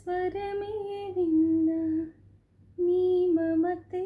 ಸ್ವರಮೇ ವಿಂದ ನೀ ಮಮತೆ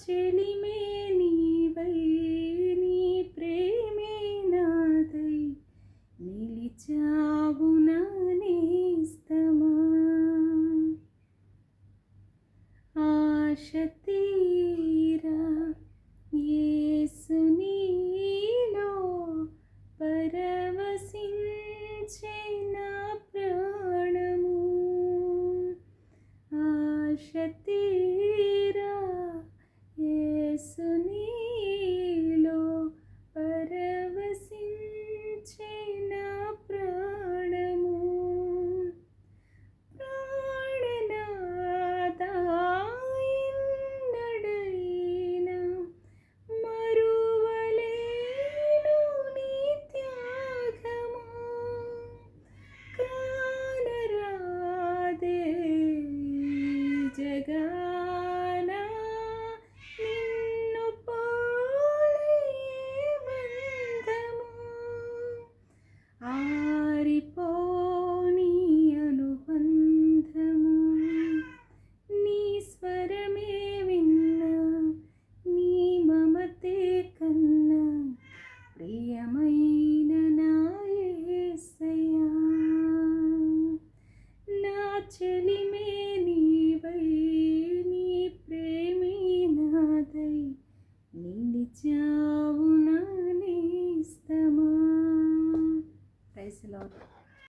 చెలిమే నీవై నీ ప్రేమే నాదై నిలిచావు నేస్తమా. ఆశతీరా ఏసునీలో పరవశించే నా ప్రాణము. ఆశతీ 家。